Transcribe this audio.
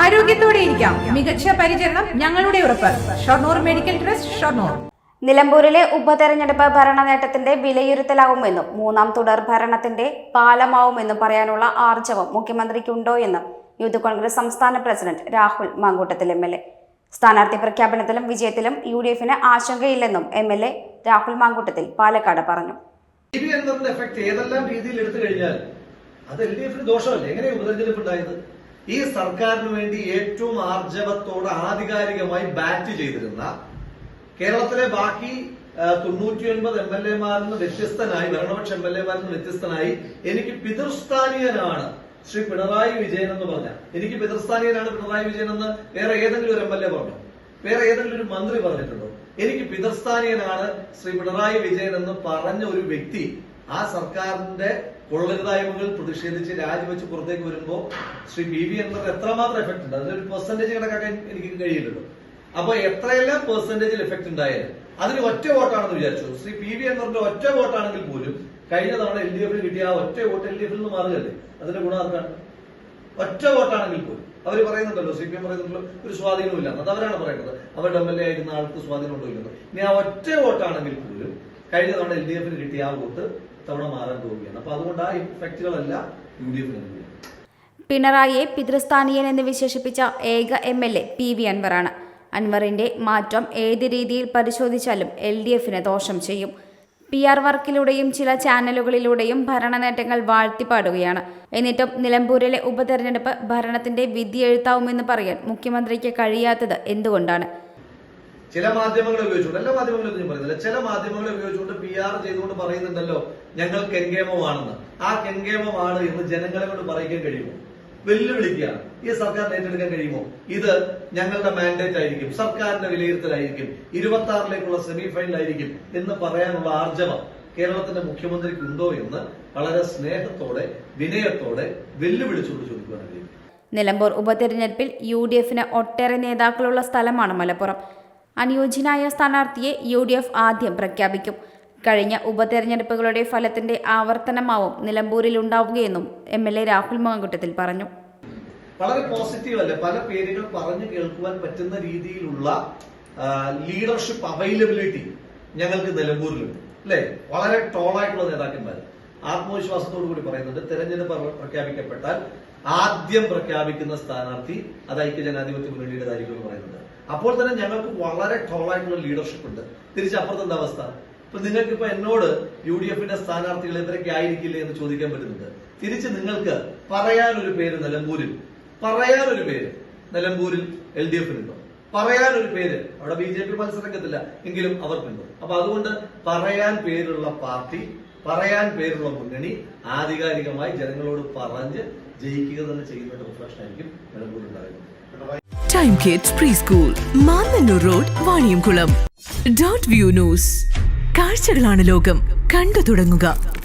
ആരോഗ്യത്തോടെ ഇരിക്കാം. മികച്ച പരിചരണം ഞങ്ങളുടെ ഉറപ്പ്. Shoranur medical trust Shoranur. നിലമ്പൂരിലെ ഉപതെരഞ്ഞെടുപ്പ് ഭരണനേട്ടത്തിന്റെ വിലയിരുത്തലാവുമെന്നും മൂന്നാം തുടർ ഭരണത്തിന്റെ പാലമാവുമെന്നും പറയാനുള്ള ആർജവം മുഖ്യമന്ത്രിക്കുണ്ടോ എന്ന് യൂത്ത് കോൺഗ്രസ് സംസ്ഥാന president Rahul Mankoottathil M L A. സ്ഥാനാർത്ഥി പ്രഖ്യാപനത്തിലും വിജയത്തിലും യു ഡി എഫിന് ആശങ്കയില്ലെന്നും M L A Rahul Mankoottathil Palakkad പറഞ്ഞു. ഏതെല്ലാം രീതിയിൽ എടുത്തു കഴിഞ്ഞാൽ അത് എൽ ഡി എഫിന് ദോഷമല്ലേ? എങ്ങനെ ഉപതെരഞ്ഞെടുപ്പ് ഉണ്ടായത്? ഈ സർക്കാരിന് വേണ്ടി ഏറ്റവും ആർജവത്തോടെ ആധികാരികമായി ബാറ്റ് ചെയ്തിരുന്ന കേരളത്തിലെ ബാക്കി തൊണ്ണൂറ്റിയൊൻപത് എം എൽ എമാരിൽ നിന്ന് വ്യത്യസ്തനായി ഭരണപക്ഷ എം എൽ എമാരിൽ നിന്ന് വ്യത്യസ്തനായി എനിക്ക് പിതൃസ്ഥാനീയനാണ് ശ്രീ പിണറായി വിജയൻ എന്ന് പറഞ്ഞ എനിക്ക് പിതൃസ്ഥാനീയനാണ് പിണറായി വിജയൻ എന്ന് വേറെ ഏതെങ്കിലും ഒരു എം എൽ എ പറഞ്ഞു? വേറെ ഏതെങ്കിലും ഒരു മന്ത്രി പറഞ്ഞിട്ടുണ്ടോ? എനിക്ക് പിതൃസ്ഥാനീയനാണ് ശ്രീ പിണറായി വിജയൻ എന്ന് പറഞ്ഞ ഒരു വ്യക്തി ആ സർക്കാരിന്റെ കൊള്ളരുതായ്മകൾ പ്രതിഷേധിച്ച് രാജിവെച്ച് പുറത്തേക്ക് വരുമ്പോ ശ്രീ ബി വി എന്നത് എത്രമാത്രം എഫക്ട് ഉണ്ട്? അതിനൊരു പെർസെന്റേജ് കണക്കാക്കാൻ എനിക്ക് കഴിയില്ലല്ലോ അപ്പൊ എത്രയെല്ലാം പെർസെന്റേജിൽ എഫക്ട് ഉണ്ടായാലും അതിന് ഒറ്റ വോട്ടാണെന്ന് വിചാരിച്ചു. ശ്രീ പി വി എന്നറിന്റെ ഒറ്റ വോട്ടാണെങ്കിൽ പോലും കഴിഞ്ഞ തവണ എൽ ഡി എഫിൽ കിട്ടിയ ആ ഒറ്റ വോട്ട് എൽ ഡി എഫിൽ നിന്ന് മാറുകയല്ലേ? അതിന്റെ ഗുണം ആർക്കാണ്? ഒറ്റ വോട്ടാണെങ്കിൽ പോലും. അവർ പറയുന്നുണ്ടല്ലോ സി പി എം പറയുന്നുണ്ടല്ലോ ഒരു സ്വാധീനമില്ല അത് അവരാണ് പറയുന്നത്. അവരുടെ എം എൽ എ ആയിരുന്ന ആൾക്ക് സ്വാധീനം ഉണ്ടോ ഇല്ലെന്ന്. ഇനി ആ ഒറ്റ വോട്ടാണെങ്കിൽ പോലും കഴിഞ്ഞ തവണ എൽ ഡി എഫിന് കിട്ടിയ ആ വോട്ട് തവണ മാറാൻ പോവുകയാണ് അപ്പൊ അതുകൊണ്ട് ആ ഇഫക്റ്റുകളെല്ലാം യു ഡി എഫിന് പിണറായിയെ പിതൃസ്ഥാനീയൻ എന്ന് വിശേഷിപ്പിച്ച ഏക M L A P V അൻവറാണ്. അൻവറിന്റെ മാറ്റം ഏത് രീതിയിൽ പരിശോധിച്ചാലും എൽ ഡി എഫിന് ദോഷം ചെയ്യും. പി ആർ വർക്കിലൂടെയും ചില ചാനലുകളിലൂടെയും ഭരണ നേട്ടങ്ങൾ വാഴ്ത്തിപ്പാടുകയാണ്. എന്നിട്ടും നിലമ്പൂരിലെ ഉപതെരഞ്ഞെടുപ്പ് ഭരണത്തിന്റെ വിധിയെഴുത്താവുമെന്ന് പറയാൻ മുഖ്യമന്ത്രിക്ക് കഴിയാത്തത് എന്തുകൊണ്ടാണ്? ചില മാധ്യമങ്ങളെ ഉപയോഗിച്ചുകൊണ്ട് എല്ലാ മാധ്യമങ്ങളും ഞാൻ പറയുന്നില്ല. ചില മാധ്യമങ്ങളെ ഉപയോഗിച്ചുകൊണ്ട് പി ആർ ചെയ്തുകൊണ്ട് പറയുന്നുണ്ടല്ലോ ഞങ്ങൾ കെങ്കേമമാണെന്ന് ആ കെങ്കേമമാണ് എന്ന് ജനങ്ങളെ കൊണ്ട് പറയിക്കാൻ കഴിയുമോ? വെല്ലുവിളിക്കുക. ഈ സർക്കാർ ഏറ്റെടുക്കാൻ കഴിയുമോ? ഇത് ഞങ്ങളുടെ മാൻഡേറ്റ് ആയിരിക്കും സർക്കാരിന്റെ വിലയിരുത്തലായിരിക്കും ഇരുപത്തി ആറിലേക്കുള്ള സെമി ഫൈനലായിരിക്കും എന്ന് പറയാനുള്ള ആർജവം കേരളത്തിന്റെ മുഖ്യമന്ത്രിക്ക് ഉണ്ടോ എന്ന് വളരെ സ്നേഹത്തോടെ വിനയത്തോടെ വെല്ലുവിളിച്ചുകൊണ്ട് ചോദിക്കുകയാണ് നിലമ്പൂർ ഉപതെരഞ്ഞെടുപ്പിൽ യു ഡി എഫിന് ഒട്ടേറെ നേതാക്കളുള്ള സ്ഥലമാണ് മലപ്പുറം. അനുയോജ്യനായ സ്ഥാനാർത്ഥിയെ യു ഡി എഫ് ആദ്യം പ്രഖ്യാപിക്കും. കഴിഞ്ഞ ഉപതെരഞ്ഞെടുപ്പുകളുടെ ഫലത്തിന്റെ ആവർത്തനമാവും നിലമ്പൂരിൽ ഉണ്ടാവുകയെന്നും M L A Rahul Mankoottathil പറഞ്ഞു. വളരെ പോസിറ്റീവ് അല്ലേ? പല പേരുകൾ പറഞ്ഞു കേൾക്കുവാൻ പറ്റുന്ന രീതിയിലുള്ള ലീഡർഷിപ്പ് അവൈലബിലിറ്റി ഞങ്ങൾക്ക് നിലമ്പൂരിലുണ്ട്. അല്ലെ? വളരെ ടോളായിട്ടുള്ള നേതാക്കന്മാർ ആത്മവിശ്വാസത്തോടു കൂടി പറയുന്നുണ്ട്. തെരഞ്ഞെടുപ്പ് പ്രഖ്യാപിക്കപ്പെട്ടാൽ ആദ്യം പ്രഖ്യാപിക്കുന്ന സ്ഥാനാർത്ഥി അത് ഐക്യജനാധിപത്യ മുന്നണിയുടേതായിരിക്കും എന്ന് പറയുന്നത് അപ്പോൾ തന്നെ ഞങ്ങൾക്ക് വളരെ ടോളായിട്ടുള്ള ലീഡർഷിപ്പ് ഉണ്ട്. തിരിച്ചപ്പുറത്ത് എന്താ അവസ്ഥ? ഇപ്പൊ നിങ്ങൾക്ക് ഇപ്പൊ എന്നോട് യു ഡി എഫിന്റെ സ്ഥാനാർത്ഥികൾ എത്രയൊക്കെ ആയിരിക്കില്ലേ എന്ന് ചോദിക്കാൻ പറ്റുന്നുണ്ട്. തിരിച്ച് നിങ്ങൾക്ക് പറയാനൊരു പേര് നിലമ്പൂരിൽ. പറയാനൊരു പേര് നിലമ്പൂരിൽ എൽ ഡി എഫിനുണ്ടോ പറയാനൊരു പേര് അവിടെ ബി ജെ പി മത്സരരംഗത്തില്ല എങ്കിലും അവർക്കുണ്ടോ അപ്പൊ അതുകൊണ്ട് പറയാൻ പേരുള്ള പാർട്ടി പറയാൻ പേരുള്ള മുന്നണി ആധികാരികമായി ജനങ്ങളോട് പറഞ്ഞ് ജയിക്കുക തന്നെ ചെയ്യുന്ന റിഫ്ലക്ഷൻ ആയിരിക്കും നിലമ്പൂരിൽ ഉണ്ടാകുന്നത് time kids pre school Mannanur road Vaniyamkulam dot view news കാഴ്ചകളാണ് ലോകം. കണ്ടു തുടങ്ങുക.